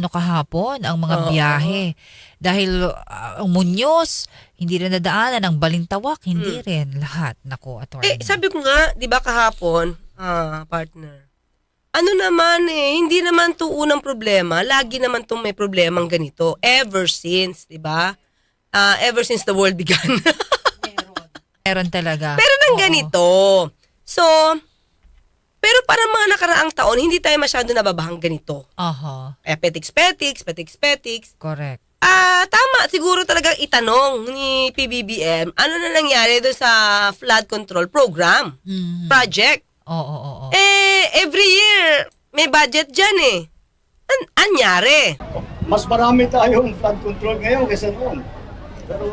ano kahapon, ang mga Oo. biyahe. Dahil ah, ang Munyos, hindi rin nadaanan. Ang Balintawak, hindi rin. Lahat. Naku, attorney. Hmm. Eh, sabi ko nga, di ba kahapon, ah, partner, ano naman eh, hindi naman to unang problema. Lagi naman tong may problemang ganito. Ever since, di ba? Ah, ever since the world began. Meron talaga. Pero nang Oo. ganito. So, parang mga nakaraang taon, hindi tayo masyado nababahang ganito. Aha. Eh, petiks, petiks, petiks, petiks. Correct. Ah, tama. Siguro talagang itanong ni PBBM, ano na nangyari doon sa flood control program, Mhm. project. Oo, oo, oo. Eh, every year, may budget dyan eh. An anyari? mas marami tayong flood control ngayon kaysa noon. Pero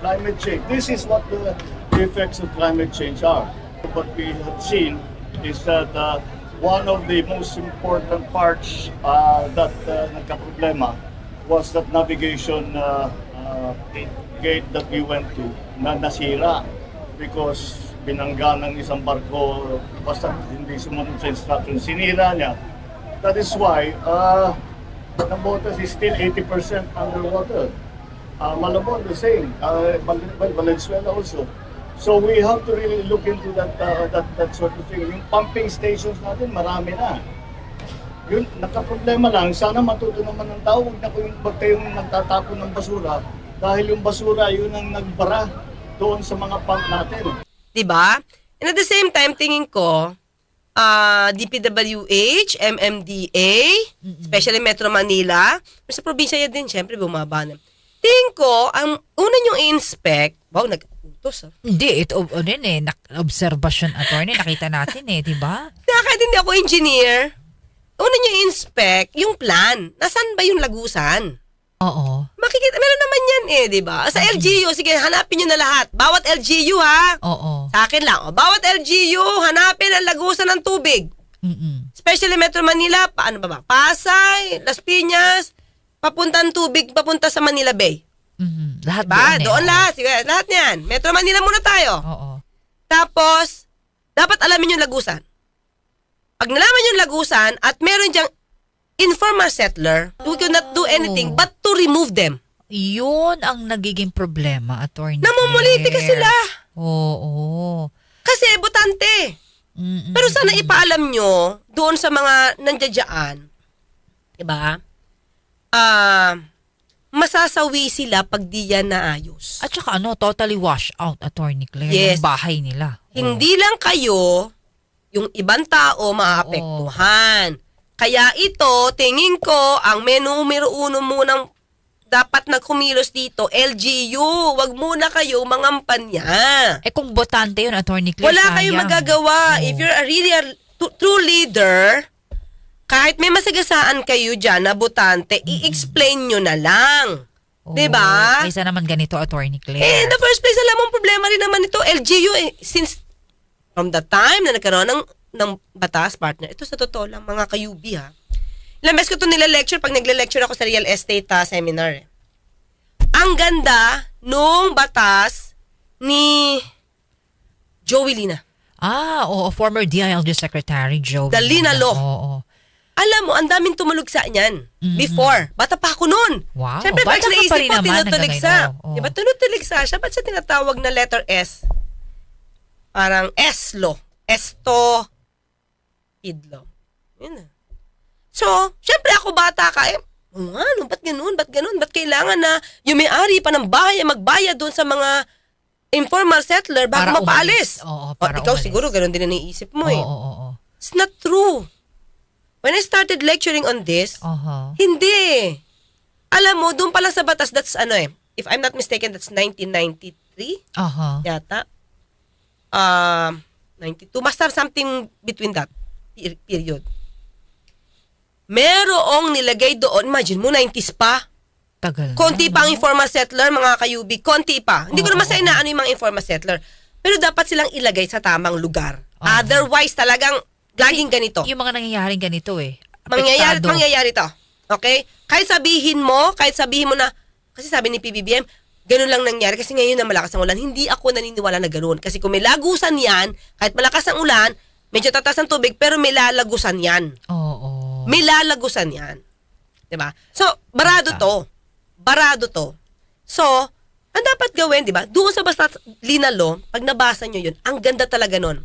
climate change, this is what the, the effects of climate change are. What we have seen is that uh, one of the most important parts uh, that uh, nagka-problema was that navigation uh, uh, gate that we went to na nasira because binangga ng isang barko basta hindi sumunod sa instruction, sinira niya. That is why uh, Nabotas is still 80% underwater. Uh, Malabon, the same. Uh, Val- Val- Valenzuela also. So we have to really look into that uh, that that sort of thing. Yung pumping stations natin, marami na. Yun, nakaproblema lang. Sana matuto naman ng tao. Huwag na kayong, huwag kayong nagtatapon ng basura. Dahil yung basura, yun ang nagbara doon sa mga pump natin. 'Di ba? And at the same time, tingin ko, ah DPWH, MMDA, especially Metro Manila, sa probinsya yan din, syempre, bumaba na. Tingin ko, ang una yung i-inspect, wow, nag-utos ah. Hindi, ito, ano yun eh, nak- observation attorney, nakita natin eh, di ba? Kaya kahit hindi ako engineer, una nyo i-inspect yung plan. Nasaan ba yung lagusan? Oo. Makikita, meron naman yan eh, di ba? Sa LGU, sige, hanapin nyo na lahat. Bawat LGU ha. Oo. Sa akin lang, oh, bawat LGU, hanapin ang lagusan ng tubig. Mm-mm. Especially Metro Manila, paano ba ba? Pasay, Las Piñas, papuntang tubig, papunta sa Manila Bay. Mhm. Lahat Ba? doon eh. Doon oo. lahat. Sige, lahat yan. Metro Manila muna tayo. Oo. Tapos, dapat alamin yung lagusan. Pag nalaman yung lagusan at meron diyang informal settler, we cannot do anything Oh. but to remove them. Yun ang nagiging problema, attorney. Namumuliti ka sila. Oo. Kasi butante. Mm-mm. Pero sana ipaalam nyo doon sa mga nandiyadyaan, diba? Ah, masasawi sila pag di yan naayos. At saka ano, totally wash out, attorney Claire, Yes. yung bahay nila. Hindi lang kayo, yung ibang tao maapektuhan. Kaya ito, tingin ko, ang may numero uno munang dapat na kumilos dito, LGU. Wag muna kayo mangampanya. Eh kung botante yun, attorney Claire, Wala kayong magagawa. Oo. If you're a really a true leader, kahit may masagasaan kayo dyan na butante, i-explain nyo na lang. Oo. 'Di ba? Kaysa naman ganito, attorney Eh, Claire. in the first place, alam mo, ang problema rin naman ito, LGU, eh, since from the time na nagkaroon ng, ng batas partner, ito sa totoo lang, mga kayubi ha. Ilang beses ko ito nila-lecture pag nagle-lecture ako sa real estate ah, seminar. eh. Ang ganda nung batas ni Joey Lina. Ah, oo, former DILG Secretary Joe. Dalina Law. Oo. Alam mo, ang daming tumulugsa niyan. Before. Bata pa ako noon. Wow, Siyempre, bata pag ka naisip pa rin mo, naman hanggang tinutuligsa. ngayon, oo. Di ba, tinutuligsa siya. Ba't siya tinatawag na letter S? Parang S-lo. Esto. Idlo. Yun na. So, syempre ako bata ka, eh, oh, ano, ba't ganun, ba't ganun, ba't kailangan na yung may-ari pa ng bahay ay magbayad doon sa mga informal settler bago Para mapaalis. Oo, O, para ikaw umalis. siguro ganun din ang naiisip mo Oo, eh. oo, oo. It's not true. When I started lecturing on this, Aha. hindi. Alam mo, doon pala sa batas, that's ano eh, if I'm not mistaken, that's 1993 Aha. yata. Um, 92. Basta something between that per- period. Merong nilagay doon, imagine mo, 90s pa. Tagal. Konti pa ang informal settler, mga kayubi. Konti pa. Hindi ko Oo, naman sa inaano yung mga informal settler. Pero dapat silang ilagay sa tamang lugar. Oo. Otherwise, talagang laging ganito. Yung mga nangyayaring ganito eh. Mangyayari, Apektado. mangyayari to. Okay? Kahit sabihin mo, kahit sabihin mo na, kasi sabi ni PBBM, ganun lang nangyari kasi ngayon na malakas ang ulan. Hindi ako naniniwala na ganun. Kasi kung may lagusan yan, kahit malakas ang ulan, medyo tataas ang tubig, pero may lalagusan yan. Oo. May lalagusan yan. 'Di ba? So, barado to. Barado to. So, ang dapat gawin, 'di ba? Doon sa basta linalo, pag nabasa nyo 'yun, ang ganda talaga nun.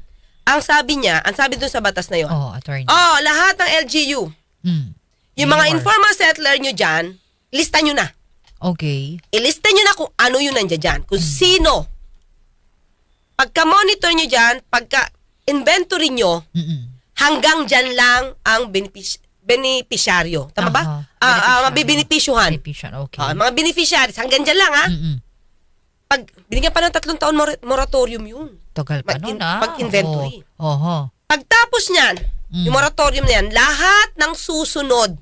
Ang sabi niya, ang sabi doon sa batas na 'yon. Oh, attorney. Oh, lahat ng LGU, Mm. yung mga informal settler nyo dyan, lista nyo na. Okay. Ilista nyo na kung ano yung nandiyan dyan. Kung sino. Pagka-monitor nyo dyan, pagka-inventory nyo, Mm-mm. hanggang dyan lang ang benepis- beneficiaryo. Tama ba? Aha. Ah, ah, Beneficiaryo. mabibinipisyuhan. Beneficial, okay. Ah, mga beneficiaries, hanggang dyan lang ha. Mm-mm. Pag binigyan pa ng tatlong taon mor- moratorium yun. Tagal pa Pag- nun ah. pag-inventory. Oo. Oho. Pagtapos niyan, Mm. yung moratorium na yan, lahat ng susunod,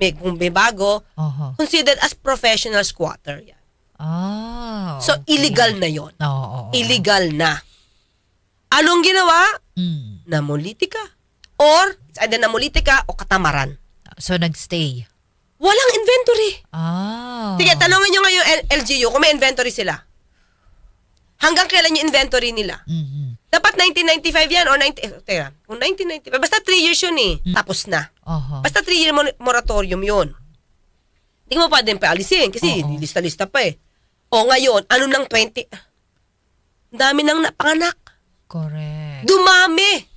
may, kung may bago, Oho. considered as professional squatter. Yan. Ah. So, okay. illegal na yon. Oo. oo, oo. Illegal na. Anong ginawa? Mm. Namuliti ka. Or, it's either namuliti ka o katamaran. So, nagstay. Walang inventory. Ah. Sige, tanongin nyo ngayon LGU kung may inventory sila. Hanggang kailan yung inventory nila? Mhm. Dapat 1995 yan or 90, eh, teka, kung 1995, basta 3 years yun eh. Tapos na. Oho. Basta 3 year mor- moratorium yun. Hindi mo pwedeng paalisin kasi Oo. lista-lista pa eh. O ngayon, ano nang 20? Ang dami nang napanganak. Correct. Dumami.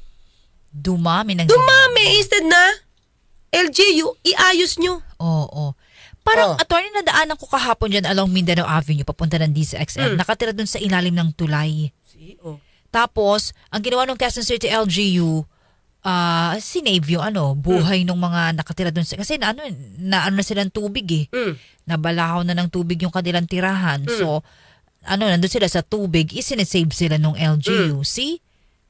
Dumami ng Dumami instead na LGU, iayos nyo. Oo. Parang Oh. attorney na daanan ko kahapon dyan along Mindanao Avenue papunta ng DCXL. Mm. Nakatira dun sa ilalim ng tulay. See, oh. Tapos, ang ginawa ng Quezon City LGU, ah sinave yung ano, buhay ng mga nakatira dun. Sa, kasi na ano, na ano na silang tubig eh. Mm. Nabalahaw na ng tubig yung kanilang tirahan. So, ano, nandun sila sa tubig, isinesave sila nung LGU. See?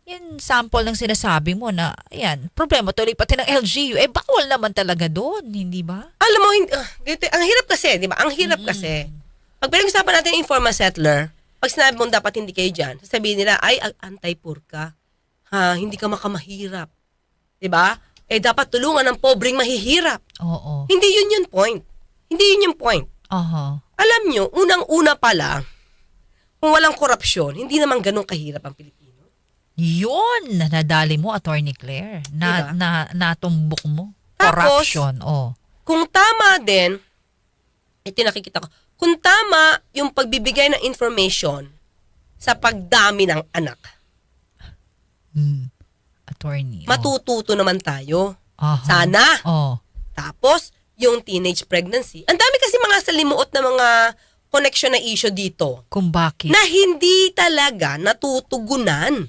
Yan sample ng sinasabi mo na, ayan, problema tuloy pati ng LGU. Eh, bawal naman talaga doon, hindi ba? Alam mo, hindi, ah, ganito, ang hirap kasi, di ba? Ang hirap kasi. Pag pinag-usapan natin yung informal settler, pag sinabi mo dapat hindi kayo dyan, sasabihin nila, ay, anti-poor ka. Ha, hindi ka makamahirap. Di ba? Eh, dapat tulungan ng pobreng mahihirap. Oo. Hindi yun yung point. Hindi yun yung point. Aha. Alam nyo, unang-una pa lang, kung walang korupsyon, hindi naman ganun kahirap ang Pilipino. Yun, nadali mo, Attorney Claire. Na, Diba? na, natumbok mo. Tapos, Corruption, oh. Kung tama din, ito yung nakikita ko, kung tama yung pagbibigay ng information sa pagdami ng anak, Hmm. Attorney. oh. matututo naman tayo. Aha. Sana. Oh. Tapos, yung teenage pregnancy. Ang dami kasi mga salimuot na mga connection na issue dito Kung bakit. na hindi talaga natutugunan.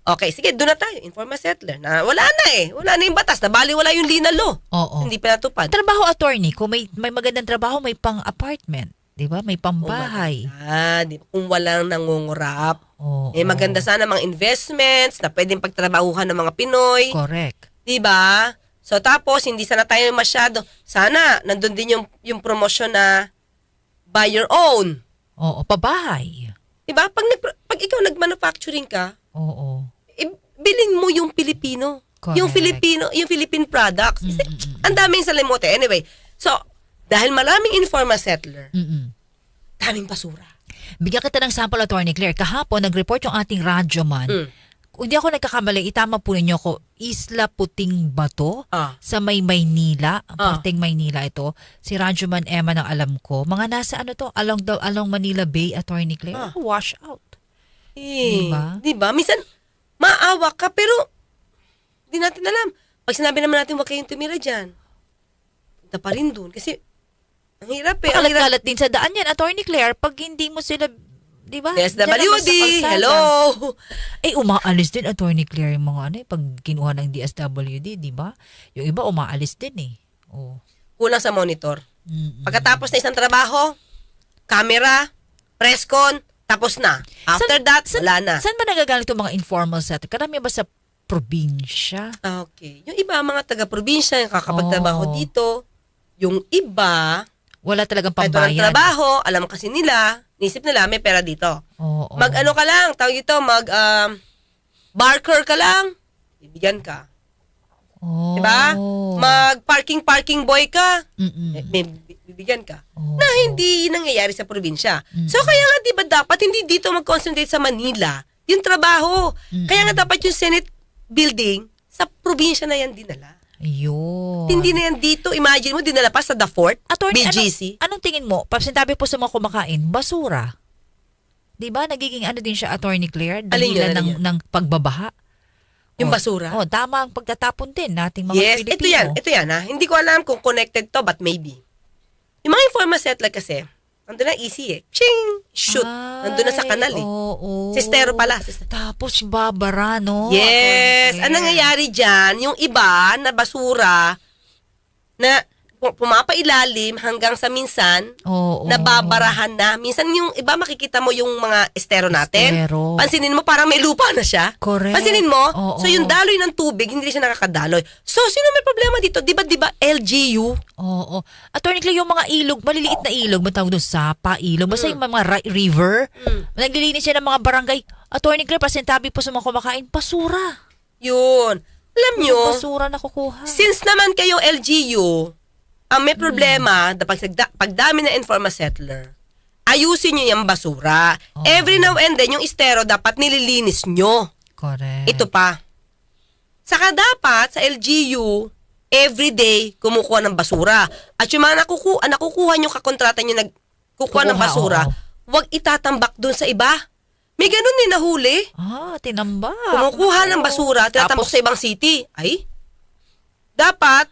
Okay, sige, doon na tayo. Informal settler. Na, wala na eh. Wala na yung batas. Nabali wala yung linalo. Oo. Hindi pa natupad. Trabaho, attorney. Kung may, may magandang trabaho, may pang-apartment. Di ba? May pambahay. Ah, di ba? Kung walang nangungurap. Oo. Eh maganda sana mga investments na pwedeng pagtrabahuhan ng mga Pinoy, Correct. 'di ba? So tapos hindi sana tayo masyado. Sana nandun din yung yung promotion na buy your own. Oo. Pabahay. 'Di ba? Pag nag, pag ikaw nagmanufacturing ka, Oo. Eh, bilin mo yung Pilipino. Correct. Yung Filipino, yung Philippine products. Kasi Ang daming salimote. Anyway, so dahil maraming informal settler, Mm-mm. daming basura. Bigyan kita ng sample, Attorney Claire. Kahapon, nag-report yung ating radyoman. Mm. Kung hindi ako nagkakamali, itama po ninyo ko, Isla Puting Bato Ah. sa may Maynila. Ang Ah. parteng Maynila ito. Si Radyoman Emma ng alam ko. Mga nasa ano to, along, the, along Manila Bay, Attorney Claire. Ah. Wash out. Eh, Diba? Di ba? Minsan, maawa ka, pero di natin alam. Pag sinabi naman natin, huwag kayong tumira dyan. Punta pa rin dun. Kasi, ang hirap eh. Ang hirap. Din sa daan yan, Attorney Claire, pag hindi mo sila, di ba? DSWD, hello! Eh, umaalis din, Attorney Claire, yung mga ano eh, pag kinuha ng DSWD, di ba? Yung iba, umaalis din eh. Oh. Kulang sa monitor. Mm-mm. Pagkatapos na isang trabaho, camera, press con, tapos na. After San- that, san- wala na. Saan ba nagagaling itong mga informal setup? Karami ba sa probinsya? Okay. Yung iba, mga taga-probinsya, yung kakapagtrabaho Oh. dito. Yung iba, Wala talagang walang pambayad. trabaho, alam kasi nila, nisip nila, may pera dito. Oo. Mag ano ka lang, tawag ito, mag um, barker ka lang, bibigyan ka. Oh. 'Di ba? Mag parking parking boy ka, Mm-mm. eh, may bibigyan ka. Oo. Na hindi nangyayari sa probinsya. So kaya nga 'di ba dapat hindi dito mag-concentrate sa Manila yung trabaho. Kaya nga dapat yung Senate building sa probinsya na yan dinala. Ayun. Hindi na yan dito. Imagine mo, dinala pa sa The Fort, Attorney, BGC. Anong, anong tingin mo? Pasintabi po sa mga kumakain, basura. 'Di ba? Nagiging ano din siya, Attorney Claire, dahilan ng, ng pagbabaha. Yung Oh, basura. Oh, tama ang pagtatapon din nating mga yes, Pilipino. ito yan. Ito yan ha. Hindi ko alam kung connected to, but maybe. Yung mga informal settler kasi, nandun na easy eh. Ching! Shoot! nandun na sa kanal eh. Oo. Sistero pala. Sister- Tapos babara, no? Yes! Ang Claire. nangyayari dyan, yung iba na basura na pumapailalim hanggang sa minsan, Oo. nababarahan na. Minsan yung iba makikita mo yung mga estero natin. Estero. Pansinin mo parang may lupa na siya. Correct. Pansinin mo? Oo. So yung daloy ng tubig, hindi siya nakakadaloy. So sino may problema dito? Di ba, di ba LGU? Oo. Attorney Clay, yung mga ilog, maliliit na ilog, matawag doon, sapa, ilog, basta Mm. yung mga ri- river, naglilinis siya ng mga barangay. Attorney Clay, pasintabi po sa mga kumakain, basura. Yun. Alam nyo, basura na kukuha. since naman kayo LGU, ang may problema, mm. pag, pagdami na informal settler, ayusin nyo yung basura. Oo. Every now and then, yung estero dapat nililinis nyo. Correct. Ito pa. Saka dapat sa LGU, everyday kumukuha ng basura. At yung mga nakukuha, nakukuha nyo kakontrata nyo nagkukuha ng basura, oo. huwag itatambak doon sa iba. May ganun din nahuli. Ah, tinamba. Kumukuha ng basura, tinatambak Tapos- sa ibang city. Ay, dapat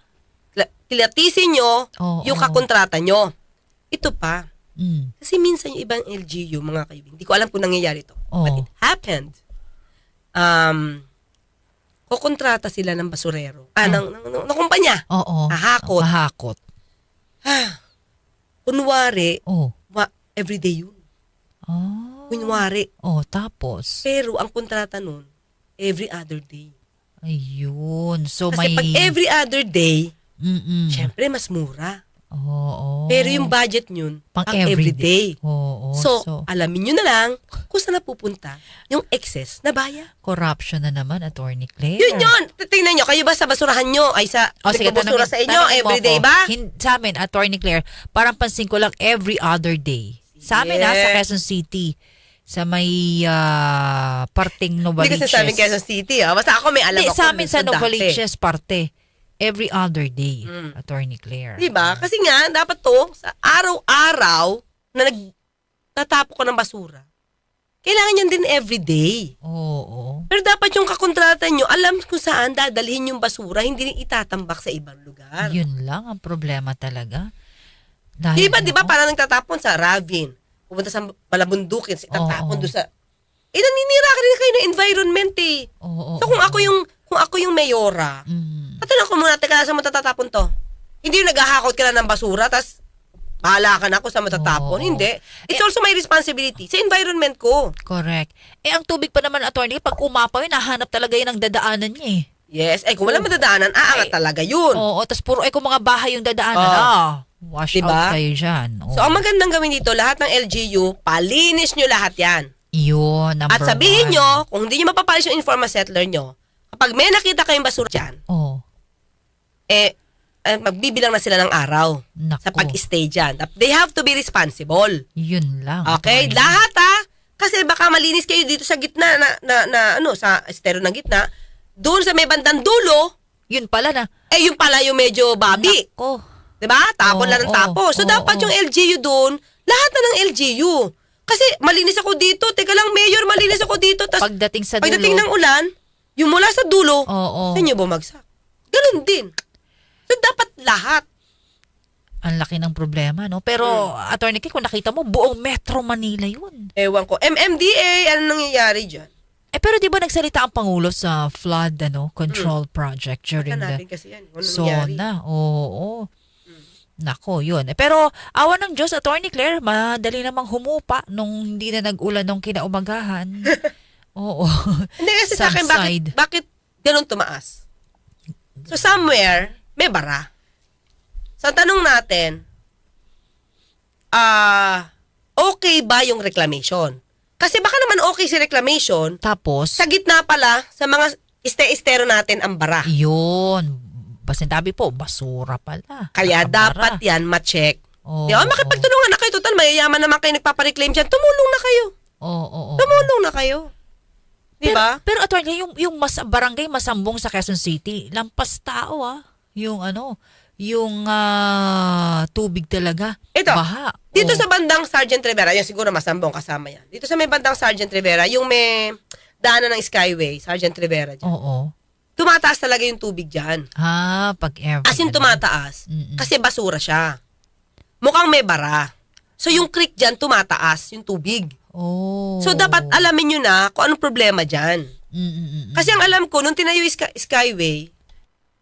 kilatisin nyo Oo. yung kakontrata nyo. Ito pa. Mm. Kasi minsan yung ibang LGU, mga kaibigan, hindi ko alam kung nangyayari to. But Oo. it happened. Um, kukontrata sila ng basurero. Ah, ng, ng, ng, ng kumpanya. Oo. Ahakot. Ahakot. Kunwari, Oh. wa, everyday yun. Ah. Kunwari. Oh, tapos. Pero ang kontrata nun, every other day. Ayun. So Kasi may... pag every other day, Mm-mm. syempre mas mura. Oo. Pero yung budget nyun, Pang pang, everyday. everyday. Oo. so, so, alamin nyo na lang kung saan napupunta yung excess na baya. corruption na naman, Attorney Claire. Yun yun. Tingnan nyo, kayo ba sa basurahan nyo? Ay sa O sige, tanongin, sa inyo everyday ba? Hin- sa amin, Attorney Claire, parang pansin ko lang every other day. Sa amin ha, sa Yeah. Quezon City, sa may ah, parting Hindi Novaliches. kasi sa amin Quezon City. Ah. Basta ako may alam Hindi, ako. sa amin sa. Novaliches parte. Every other day, Mm. Attorney Claire. Di ba? Kasi nga, dapat to, sa araw-araw na nagtatapo ko ng basura, kailangan yan din everyday. Oo. Pero dapat yung kakontrata nyo, alam kung saan dadalhin yung basura, hindi itatambak sa ibang lugar. Yun lang ang problema talaga. Dahil, Di ba, di ba, parang nagtatapon sa Ravin, pupunta sa Balabundukin, itatapon Oo. doon sa... Eh, naninira ka rin kayo ng environment eh. Oo, So kung oo. ako yung, kung ako yung mayora, Mm. Tatanong ko muna, teka, saan mo tatatapon to? Hindi yung naghahakot ka na ng basura, tas bahala ka na kung saan mo tatapon. Oo. Hindi. It's also my responsibility sa environment ko. Correct. Eh, ang tubig pa naman, attorney, pag umapaw yun, nahanap talaga yun ang dadaanan niya eh. Yes. Eh, kung wala madadaanan, aangat Ay. talaga yun. Oo, tas puro eh kung mga bahay yung dadaanan, Oo. ah, wash Diba? out kayo dyan. Oo. So, ang magandang gawin dito, lahat ng LGU, palinis nyo lahat yan. Yun, number At sabihin one. nyo, kung hindi nyo mapapalis yung informal settler nyo, kapag may nakita kayong basura dyan, Oo. Eh, eh, magbibilang na sila ng araw Naku. sa pag-stay dyan. They have to be responsible. Yun lang. Okay, attorney. lahat ha. Kasi baka malinis kayo dito sa gitna na, na, na ano, sa estero ng gitna. Doon sa may bandang dulo, Yun pala na. eh yung pala yung medyo babi. Ko. 'Di ba? Tapon Oo, lang ng tapo. So oo, dapat oo. yung LGU doon, lahat na ng LGU. Kasi malinis ako dito. Teka lang, Mayor, malinis ako dito. Tas Pagdating sa dulo. pagdating ng ulan, yung mula sa dulo, Oo. sa inyo bumagsak. Ganun din. So dapat lahat. Ang laki ng problema, no? Pero, Hmm. attorney, kung nakita mo, buong Metro Manila yun. Ewan ko. MMDA, ano nangyayari dyan? Eh, pero di ba nagsalita ang Pangulo sa flood ano control project during the Hanapin kasi yan. Ano? Sona, oo. Nako, yun. Eh, pero awa ng Diyos, Attorney Claire, madali namang humupa nung hindi na nag-ulan nung kinaumagahan. oo. Hindi kasi sa akin, bakit, bakit ganun tumaas? So somewhere, may bara. So ang tanong natin, ah, okay ba yung reclamation? Kasi baka naman okay si reclamation, Tapos, sa gitna pala, sa mga este-estero natin ang bara. yun. Pasintabi po, basura pala. Kaya Nakabara. dapat yan ma-check. Oo, Di ba? Makipagtulungan na kayo. Total, mayayaman naman kayo nagpapareclaim dyan. Tumulong na kayo. Oo, oo, oo. Tumulong na kayo. Di Pero, ba? pero attorney, yung, yung mas, barangay Masambong sa Quezon City, lampas tao ah. Yung ano, yung ah, tubig talaga. Ito, Baha. Dito Oh. sa bandang Sergeant Rivera, yan siguro masambong kasama yan. Dito sa may bandang Sergeant Rivera, yung may daanan ng Skyway, Sergeant Rivera dyan. Oo. Tumataas talaga yung tubig dyan. Ah, pag ever. As in tumataas. Mm-mm. Kasi basura siya. Mukhang may bara. So yung creek dyan, tumataas yung tubig. Oh. So dapat alamin nyo na kung anong problema dyan. Mm-mm-mm. Kasi ang alam ko, nung tinayo yung Sky- Skyway,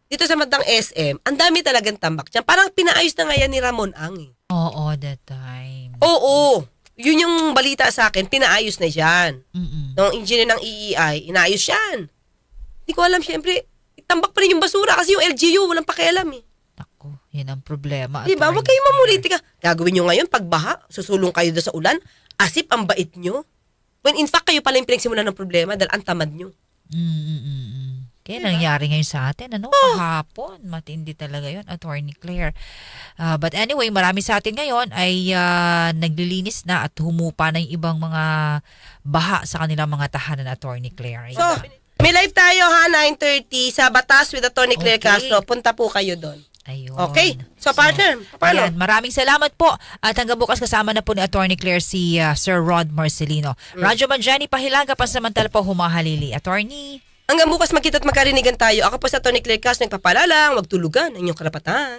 dito sa bandang SM, ang dami talagang tambak dyan. Parang pinaayos na nga yan ni Ramon Ang. eh. Oo, that time. Oo. Yun yung balita sa akin, pinaayos na yan. Mm-mm. Nung engineer ng EEI, inaayos yan. Hindi ko alam, syempre, tambak pa rin yung basura kasi yung LGU, walang pakialam eh. Ako, yan ang problema. Di ba? Huwag kayong mamulitika. Gagawin nyo ngayon, pagbaha, susulong kayo doon sa ulan, asip ang bait nyo. When in fact, kayo pala yung pinagsimulan ng problema dahil ang tamad nyo. Mm-mm-mm. Kaya nangyari ngayon sa atin, ano, Oh. kahapon, matindi talaga yon Attorney Claire. Ah, but anyway, marami sa atin ngayon ay ah, naglilinis na at humupa na yung ibang mga baha sa kanilang mga tahanan, Attorney Claire. So, may live tayo ha, 9.30 sa Batas with Attorney Claire Okay. Castro. Punta po kayo doon. Ayun. Okay? So, partner, paano? Ayan, maraming salamat po. At hanggang bukas kasama na po ni Attorney Claire si ah, Sir Rod Marcelino. Mm. Radyo Manjani, pahilaga pansamantala po humahalili. Attorney. Hanggang bukas magkita at magkarinigan tayo. Ako po sa Attorney Claire Castro, nagpapalalang, wag tulugan ang inyong karapatan.